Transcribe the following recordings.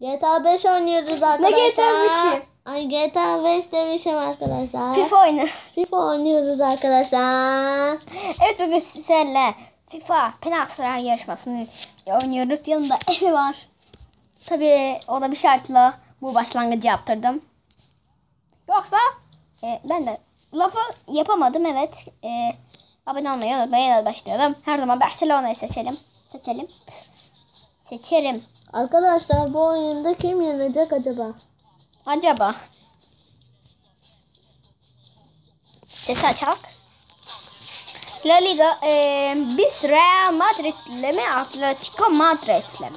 GTA 5 oynuyoruz arkadaşlar. GTA 5'i? Ay GTA 5 demişim arkadaşlar. FIFA oyunu. FIFA oynuyoruz arkadaşlar. Evet bugün sizlerle FIFA penaltılar yarışmasını oynuyoruz. Yanında Efe var. Tabii o da bir şartla bu başlangıcı yaptırdım. Yoksa e, ben de lafı yapamadım evet. E, abone olmayı unutmayın. Başlayalım. Her zaman Barcelona'yı seçelim. Seçelim. Seçerim. Arkadaşlar bu oyunda kim yenecek acaba? Acaba. Sesi açalım. La Liga e, biz Real Madrid'le mi Atletico Madrid'le mi?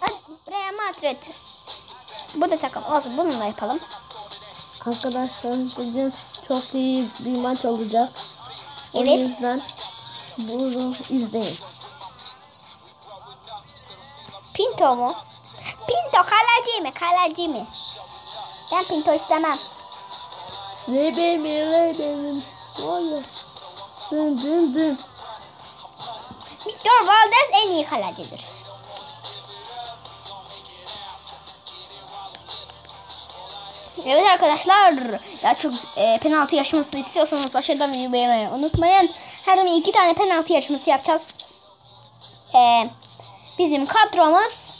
Hadi Real Madrid. Bu da takım olsun bununla yapalım. Arkadaşlar bugün çok iyi bir maç olacak. O Evet. yüzden bunu izleyin. Pinto mu? Pinto kaleci mi? Kaleci mi? Ben Pinto istemem. Ne benim ne benim. Vay Dın dın dın. Victor Valdez en iyi kalecidir. Evet arkadaşlar, daha çok e, penaltı yarışması istiyorsanız aşağıdan videoyu beğenmeyi unutmayın. Her zaman iki tane penaltı yarışması yapacağız. E, bizim kadromuz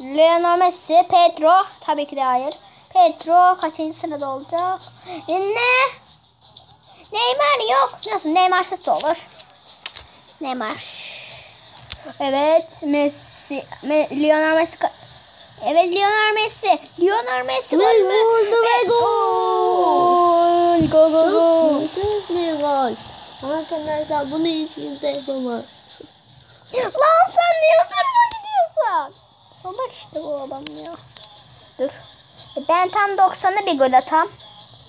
Lionel Messi, Pedro, tabii ki de hayır. Pedro kaçıncı sırada olacak? E, ne? Neymar yok. Nasıl Neymar'sız da olur. Neymar. Evet Messi. Me, Lionel Messi. Evet Lionel Messi. Lionel Messi gol mü? vurdu ve gol. Gol gol gol. Müthiş bir gol. Arkadaşlar bunu hiç kimse yapamaz. Lan sen niye durma gidiyorsun? Salak işte bu adam ya. Dur. E, Ben tam 90'a bir gol atam.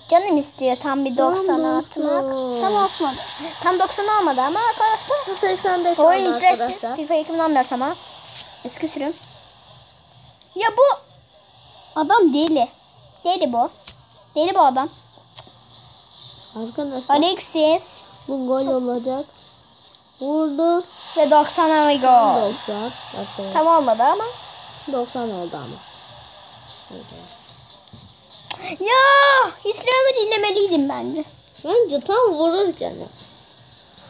Canım istiyor tam bir 90'a atmak. 90. Tam olmadı. Tam 90 olmadı ama arkadaşlar. 85 Oyun oldu ücretsiz. arkadaşlar. FIFA 2014 ama. Eski sürüm. Ya bu adam deli. Deli bu. Deli bu adam. Arkadaşlar Alexis bu gol olacak. Vurdu. ve 90'a bir gol. 90. Bakın. Tam olmadı ama. 90 oldu ama. Ya İslam'ı dinlemeliydim bence. Bence tam vururken.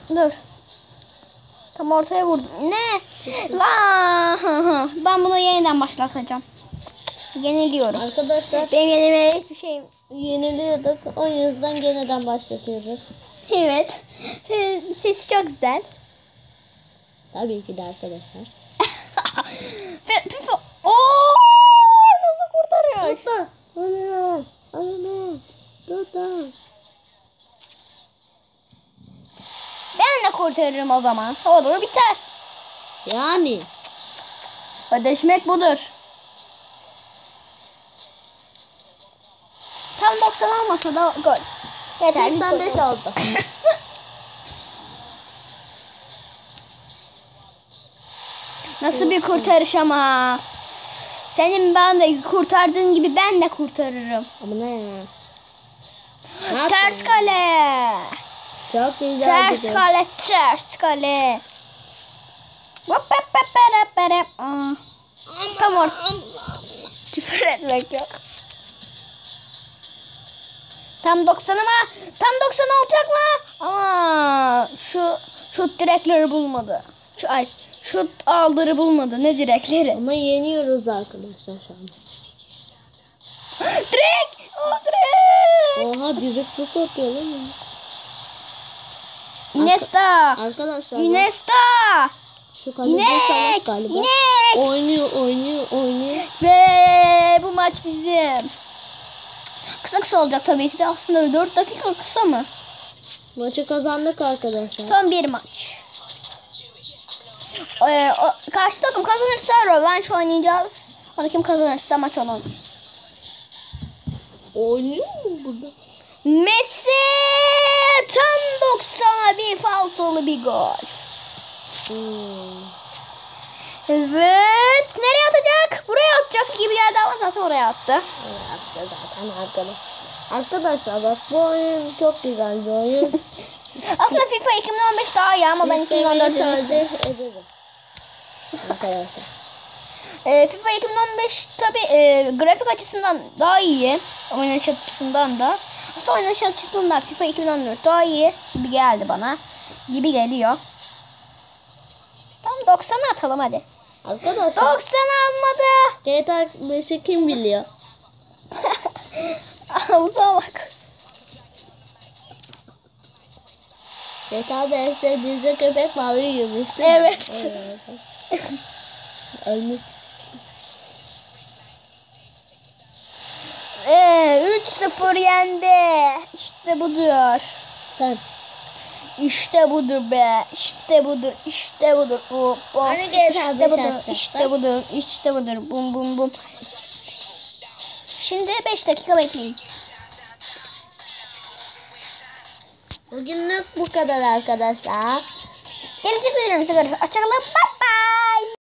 Dur. Tam ortaya vurdum. Ne? La ben bunu yeniden başlatacağım. Yeniliyorum. Arkadaşlar Benim yenilmeye hiçbir şeyim. yeniliyorduk. O yüzden yeniden başlatıyoruz. Evet. Sesi çok güzel. Tabii ki de arkadaşlar. FIFA. Oo! Nasıl kurtarıyor? Tutma. Ana. Ana. Tutma. Ben de kurtarırım o zaman. Olur biter. Yani. Ödeşmek budur. Tam 90 olmasa da gol. Yeter. 85 oldu. Nasıl bir kurtarış ama. Senin ben de kurtardığın gibi ben de kurtarırım. Ama ne ya? Ters kale. Çok güzel Ters gidiyor. kale, ters kale. Tam orta. Küfür etmek yok. Tam 90 ama tam 90 olacak mı? Ama şu şut direkleri bulmadı. Şu ay şut aldırı bulmadı. Ne direkleri? Ama yeniyoruz arkadaşlar şu an. Direk! O direk! Oha direkt bu atıyor lan. ya. Iniesta! Arkadaşlar Iniesta! şu salak galiba. İnek! Oynuyor oynuyor oynuyor. Ve bu maç bizim. Kısa kısa olacak tabii ki de aslında 4 dakika kısa mı? Maçı kazandık arkadaşlar. Son bir maç. Ee, o, karşı takım kazanırsa rövanş oynayacağız. Onu kim kazanırsa maç onun. Oynuyor mu burada? Messi tam 90'a bir falsolu bir gol. Hmm. Evet. Nereye atacak? Buraya atacak gibi geldi ama zaten oraya attı. Evet, zaten arkadaşlar. Arkadaşlar bak bu oyun çok güzel bir oyun. Aslında FIFA 2015 daha iyi ama ben 2014 İstemeyi demiştim. tercih ederim. Arkadaşlar. E, FIFA 2015 tabi e, grafik açısından daha iyi. Oynanış açısından da. Hatta oynanış açısından FIFA 2014 daha iyi gibi geldi bana. Gibi geliyor. Tam 90 atalım hadi. Arkadaşlar 90 almadı. GTA 5'i kim biliyor? Havuza bak. GTA 5'te bizde köpek mavi yürümüştü. Evet. Ölmüş. Ee, 3-0 yendi. İşte budur. Sen. İşte budur be. İşte budur. İşte budur. Hop, hop. Hani işte budur. yapacaklar? İşte budur. İşte budur. Bum bum bum. Şimdi 5 dakika bekleyin. Bugünlük bu kadar arkadaşlar. Gelecek videomuza görüşürüz. Hoşçakalın. Bye bye.